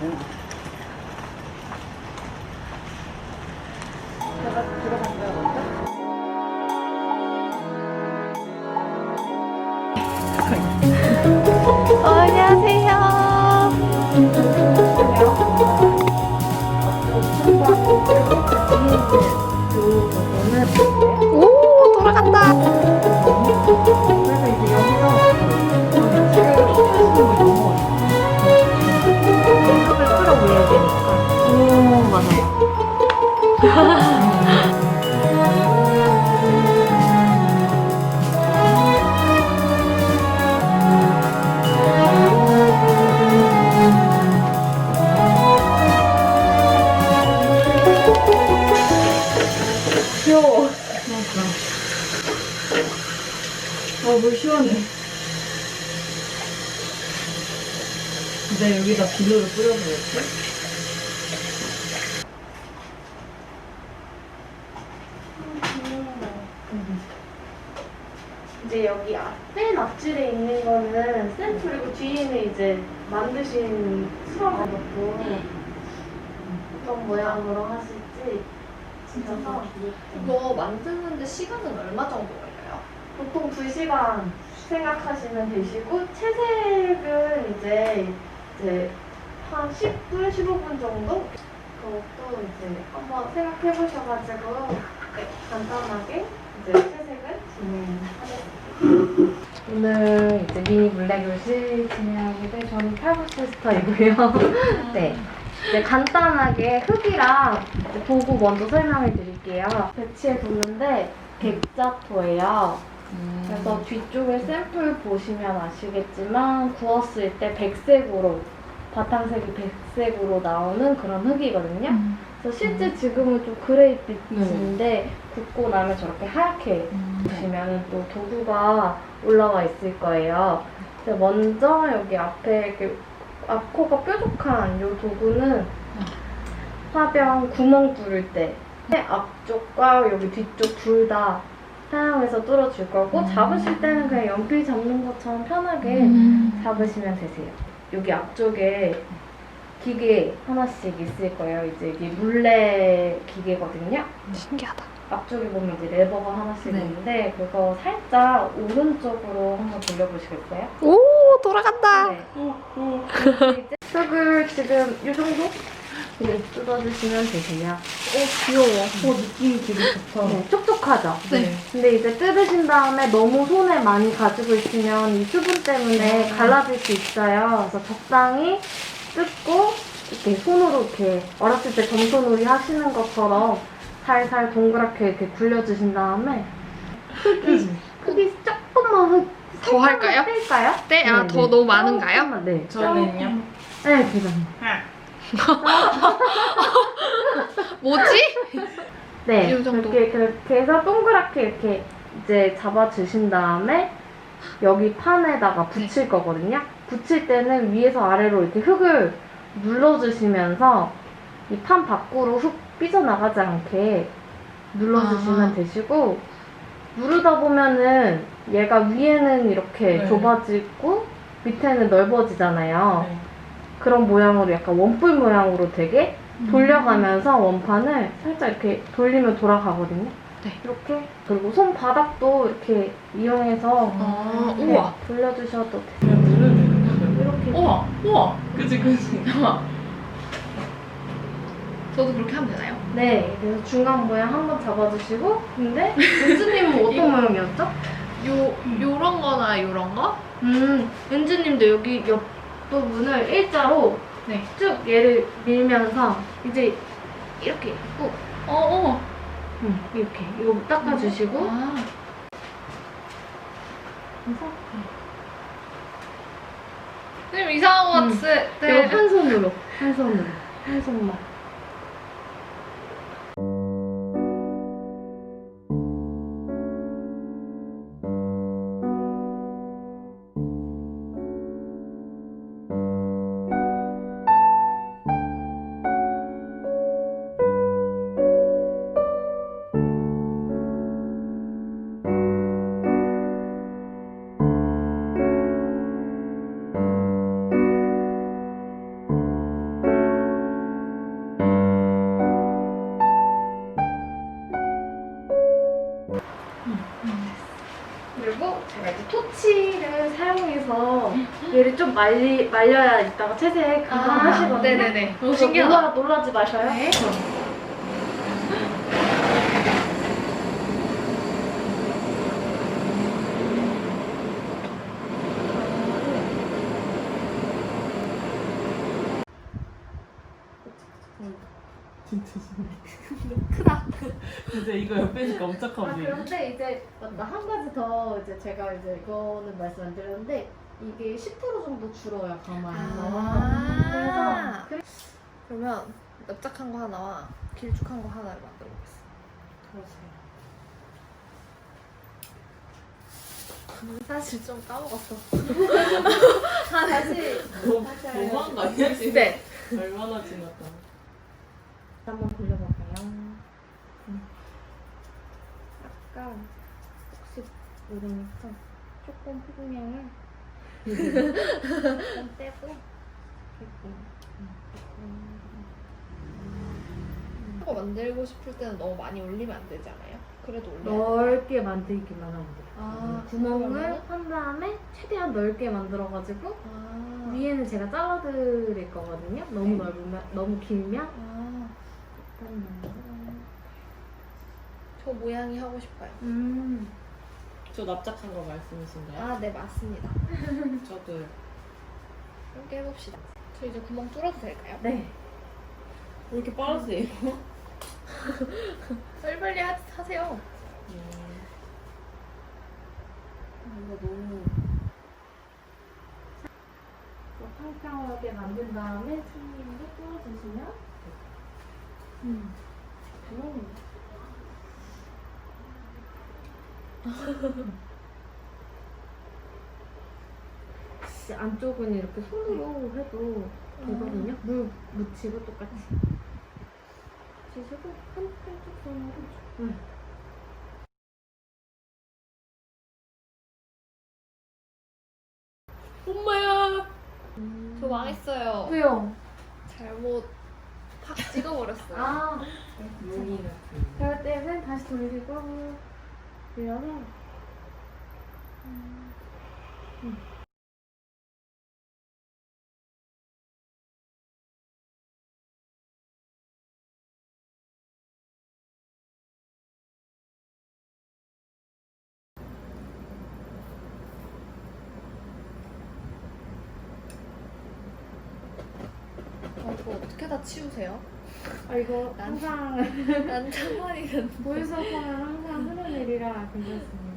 제 哈 哈 이제 여기 앞에 앞줄에 있는 거는 샘플이고 뒤에는 이제 만드신 수학 넣고 어떤 모양으로 하실지 진짜서 이거 만드는데 시간은 얼마 정도 걸려요? 보통 2시간 생각하시면 되시고 채색은 이제 이제 한 10분, 15분 정도? 그것도 이제 한번 생각해 보셔가지고 네, 간단하게 이제 채색을 진행하겠습니다. 오늘 이제 미니 블랙 교실 진행하게 될 저는 팔부 시스터이고요. 네. 이제 간단하게 흙이랑 이제 도구 먼저 설명해 드릴게요. 배치해 뒀는데 백자토예요. 그래서 뒤쪽에 샘플 보시면 아시겠지만 구웠을 때 백색으로 바탕색이 백색으로 나오는 그런 흙이거든요. 그래서 실제 지금은 좀 그레이빛인데 굽고 나면 저렇게 하얗게 보시면 또 도구가 올라와 있을 거예요. 그래서 먼저 여기 앞에 이렇게 앞코가 뾰족한 이 도구는 화병 구멍 뚫을 때 앞쪽과 여기 뒤쪽 둘 다 사용해서 뚫어줄 거고 잡으실 때는 그냥 연필 잡는 것처럼 편하게 잡으시면 되세요. 여기 앞쪽에 기계 하나씩 있을 거예요. 이제 이게 물레 기계거든요. 신기하다. 앞쪽에 보면 이제 레버가 하나씩 네. 있는데 그거 살짝 오른쪽으로 한번 돌려보시겠어요? 오, 돌아간다. 네. 이제 흙을 지금 이 정도? 네, 뜯어주시면 되세요. 오, 귀여워. 어, 느낌이 되게 좋다. 네, 촉촉하죠? 네. 근데 이제 뜯으신 다음에 너무 손에 많이 가지고 있으면 이 수분 때문에 갈라질 수 있어요. 그래서 적당히 뜯고 이렇게 손으로 이렇게 어렸을 때 점토놀이 하시는 것처럼 살살 동그랗게 이렇게 굴려주신 다음에 흙이 흙이 조금만 흙더 할까요? 뺄까요? 네, 아, 더 너무 많은가요? 조금만, 네. 저는요? 네, 괜찮아요. 뭐지? 네, 이 정도. 이렇게 그렇게 해서 동그랗게 이렇게 이제 잡아주신 다음에 여기 판에다가 붙일 거거든요. 붙일 때는 위에서 아래로 이렇게 흙을 눌러주시면서 이 판 밖으로 흙 삐져나가지 않게 눌러주시면 아. 되시고 누르다 보면은 얘가 위에는 이렇게 네. 좁아지고 밑에는 넓어지잖아요. 네. 그런 모양으로 약간 원뿔 모양으로 되게 돌려가면서 원판을 살짝 이렇게 돌리면 돌아가거든요. 네. 이렇게 그리고 손바닥도 이렇게 이용해서 아, 네, 우와. 돌려주셔도 돼요. 이렇게 우와, 우와. 그치, 그치. 우와. 저도 그렇게 하면 되나요? 네, 그래서 중간 모양 한 번 잡아주시고 근데 은주님은 어떤 이거- 모양이었죠? 요, 요런 거나 요런 거? 음, 은주님도 여기 옆 부분을 일자로 네. 쭉 얘를 밀면서 이제 이렇게 꾹 어, 어. 음, 이렇게 이거 닦아주시고 아, 그래서 선생님 이상한 거 음. 같을 이거 때. 한 손으로 한 손으로 한 손만 제가 이제 토치를 사용해서 얘를 좀 말리, 말려야 이따가 채색 금방 하시거든요. 아, 네네네. 그래서 신기하다. 놀라, 놀라지 마셔요. 네. 진짜 신기해. 크다. 진짜 이거 옆에니까 엄청 아, 커지. 그런데 이제 맞다 한 가지 더 이제 제가 이제 이거는 말씀 안 드렸는데 이게 10% 정도 줄어요 가만히 아. 그래서 그러면 납작한 거 하나와 길쭉한 거 하나를 만들어 보겠습니다. 사실 좀 까먹었어. 아, 다시. 너무 다시 너무한 거 아니야 지금? 네. 얼마나 지났다. 한번 돌려볼까요? 음. 약간 혹시 모르니까 조금 흑명을 좀 떼고 이렇게 이거 만들고 싶을 때는 너무 많이 올리면 안 되지 않아요? 그래도 올려야 돼. 넓게 만들기만 하면 돼요. 아, 구멍을 그러면은? 한 다음에 최대한 넓게 만들어가지고 아. 위에는 제가 잘라드릴 거거든요. 너무 네. 넓으면 너무 길면 아. 약간 저 모양이 하고 싶어요. 음. 저 납작한 거 말씀이신가요? 아, 네, 맞습니다. 저도 함께 해봅시다. 저 이제 구멍 뚫어도 될까요? 네. 왜 이렇게 빠르세요? 빨리빨리 하, 하세요. 음, 이거 너무 평평하게 만든 다음에 손님도 뚫어주시면 음. 음. 안쪽은 이렇게 손으로 해도 되거든요. 물 묻히고 똑같이. 지시고 한 한쪽 손으로. 응. 엄마야. 저 망했어요. 왜요? 잘못 팍 찍어버렸어요. 아, 용이 같은. 그럴 때는 다시 돌리고 돌려서 아, 이거 어떻게 다 치우세요? 아 이거 난- 항상 난 창만이는 보이스오퍼는 항상 하는 일이라 괜찮습니다.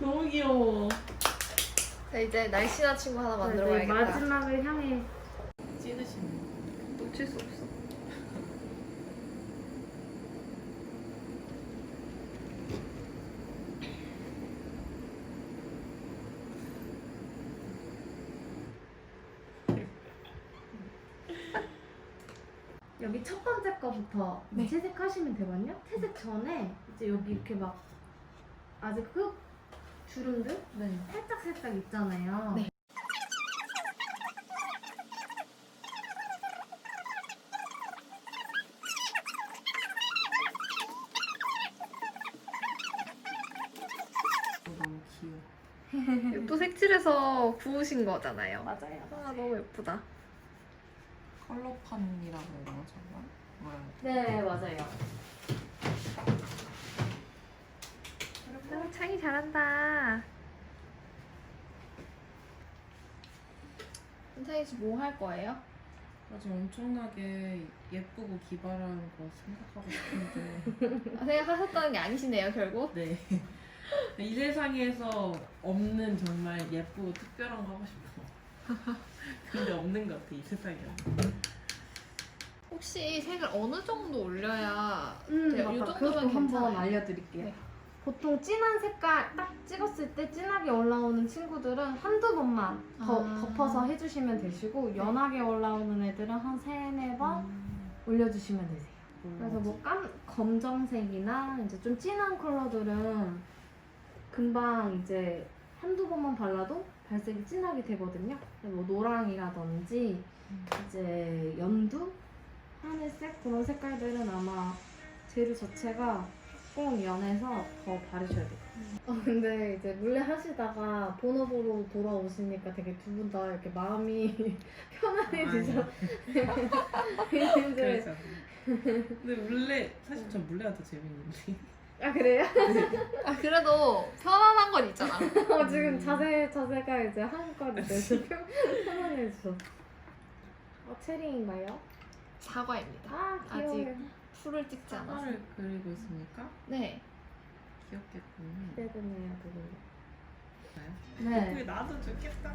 너무 귀여워. 자 이제 날씬한 친구 하나 만들어 네, 봐야겠다. 마지막을 향해 찌르시네. 놓칠 수 없어. 여기 첫 거부터 네. 채색하시면 되거든요. 채색 전에 이제 여기 이렇게 막 아직 흙 주름들 네. 살짝 살짝 있잖아요. 네. 너무 귀여워. 또 색칠해서 구우신 거잖아요. 맞아요. 아 너무 예쁘다. 컬러판이라고 해야 되나 저거? 뭐야? 네 맞아요. 아, 창이 잘한다. 창이 씨뭐 할 거예요? 아주 엄청나게 예쁘고 기발한 거 생각하고 싶은데 아, 생각하셨다는 게 아니시네요 결국. 네. 이 세상에서 없는 정말 예쁘고 특별한 거 하고 싶어. 근데 없는 것 같아 이 세상에. 혹시 색을 어느 정도 올려야 음, 네, 이 맞다. 정도면 한번 괜찮아요. 알려드릴게요. 네. 보통 진한 색깔 딱 찍었을 때 진하게 올라오는 친구들은 한두 번만 더 아. 덮어서 해주시면 되시고 연하게 올라오는 애들은 한 세네 번 음, 올려주시면 되세요. 그래서 뭐 깜, 검정색이나 이제 좀 진한 컬러들은 금방 이제 한두 번만 발라도 발색이 진하게 되거든요. 뭐 노랑이라든지 이제 연두, 하늘색 그런 색깔들은 아마 재료 자체가 꼭 연해서 더 바르셔야 돼요. 어, 근데 이제 물레 하시다가 본업으로 돌아오시니까 되게 두 분 다 이렇게 마음이 편안해지죠. 이제 그래서. 근데 물레 사실 전 물레가 더 재밌는데. 아 그래요? 아 그래도 편안한 건 있잖아. 어, 지금 자세 자세가 이제 이제 좀 편안해져. 어 체리인가요? 사과입니다. 아 귀여워. 아직 풀을 찍지 않았어. 사과를 그리고 있으니까 네. 귀엽겠군요. 기대되네요 그거. 그게 네. 나도 좋겠다.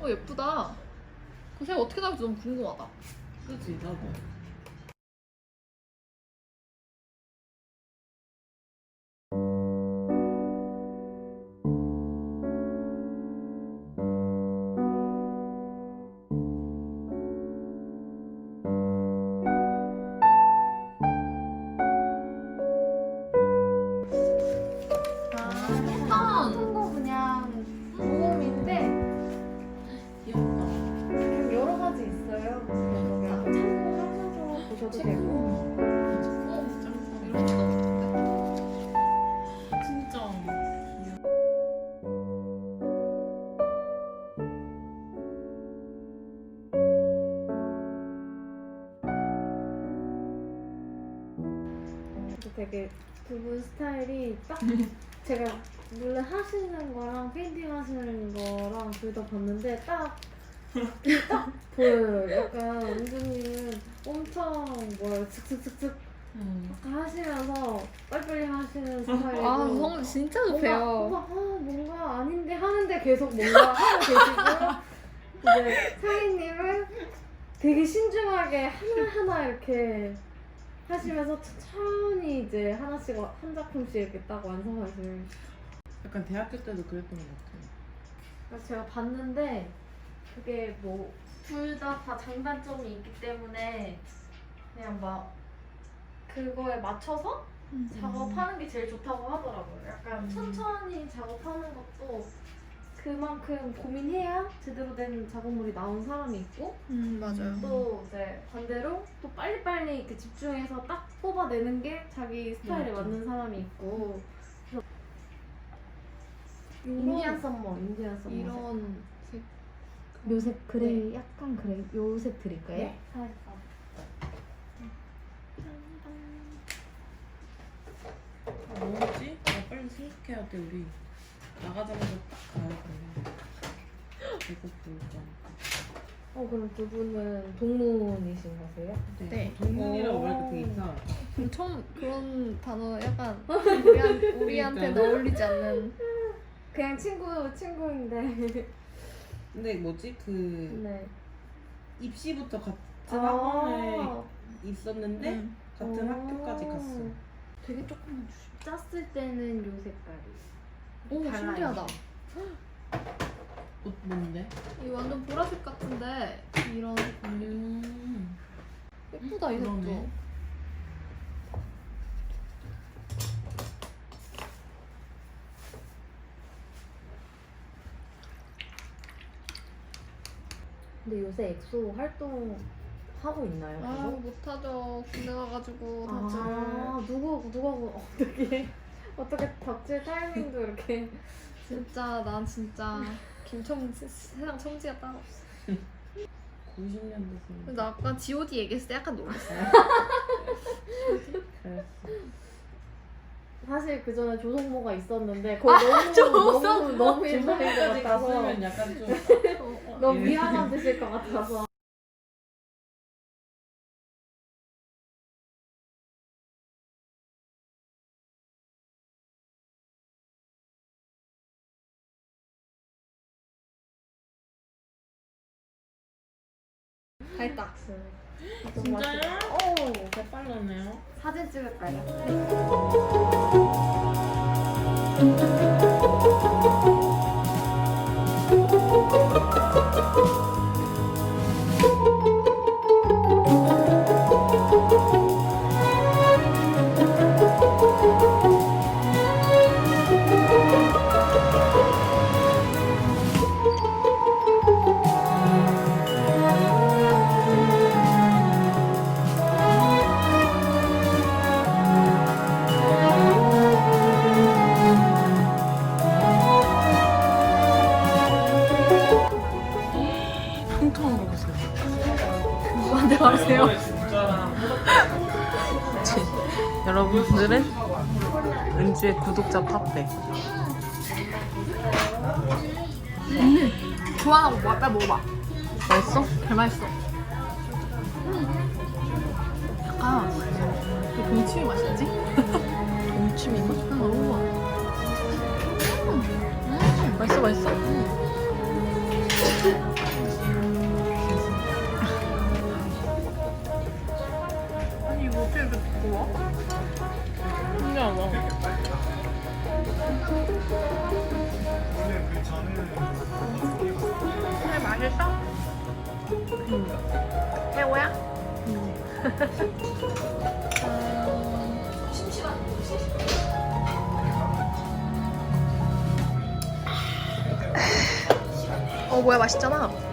어 예쁘다. 그색 어떻게 나올지 너무 궁금하다. 그치 나도. 스타일이 딱 제가 물론 하시는 거랑 페인팅 하시는 거랑 둘 다 봤는데 딱, 딱 보여요. 약간 은주님은 엄청 뭐라 슥슥슥슥 음. 하시면서 빨리빨리 하시는 스타일이고 아 성우 진짜 뭔가, 좋대요. 뭔가, 아, 뭔가 아닌데 하는데 계속 뭔가 하고 계시고 이제 사인님은 되게 신중하게 하나하나 이렇게 하시면서 천천히 이제 하나씩 한 작품씩 이렇게 딱 완성하시는 약간 대학교 때도 그랬던 것 같아. 그래서 제가 봤는데 그게 뭐 둘 다 다 장단점이 있기 때문에 그냥 막 그거에 맞춰서 작업하는 게 제일 좋다고 하더라고요. 약간 음. 천천히 작업하는 것도 그만큼 고민해야 제대로 된 작업물이 나온 사람이 있고 음 맞아요. 또 이제 반대로 또 빨리빨리 이렇게 집중해서 딱 뽑아내는 게 자기 스타일에 맞아. 맞는 사람이 있고 그래서 이런 인디안 썸머, 인디안 썸머 이런 색. 요색 그레이 약간 그레이 요색 드릴까요? 네. 살짝 아, 뭐지? 나 빨리 생각해야 돼 우리. 나가자마자 딱 가야 돼. 배고플 거니까. 어 그럼 두 분은 동문이신 거세요? 네. 동문이라고 오. 말하니까 되게 이상하다. 음, 처음 그런 단어 약간 우리한, 우리한테는 그러니까. 어울리지 않는. 그냥 친구 친구인데 근데 뭐지 그 네. 입시부터 같은 아. 학원에 있었는데 음. 같은 오. 학교까지 갔어. 되게 조금만 주시. 짰을 때는 요 색깔이. 오 달라요. 신기하다. 옷 뭔데? 이 완전 보라색 같은데 이런 음. 예쁘다 이 그러네. 색도. 근데 요새 엑소 활동 하고 있나요? 아 계속? 못하죠. 군대 가가지고 다들. 아 누구 누가 어떻게 어떻게 덕질 타이밍도 이렇게 진짜 난 진짜 김청지 세상 청지가 따로 없어. 90년대생. 근데 나 아까 G.O.D 얘기했을 때 약간 놀랐어. 그랬어. 사실 그 전에 조성모가 있었는데 그거 너무 너무 너무 옛날인 것 조선까지 같아서 갔으면 약간 좀 어, 너무 예. 미안한 뜻일 것 같아서 다 했다. 진짜요? 오, 개빨랐네요. 사진 찍을까요? 여러분들은 은주의 구독자 팝백. 음, 좋아하고 뭐, 빨리 먹어봐. 맛있어? 잘 맛있어. 약간 그 동치미 맛이지? 동치미 맛? 응, 먹어봐. 음, 음, 맛있어, 맛있어. 음. 어떻게 이렇게 두꺼워? 신기하다. 잘 맛있어? 응. 태호야? 어 뭐야 맛있잖아.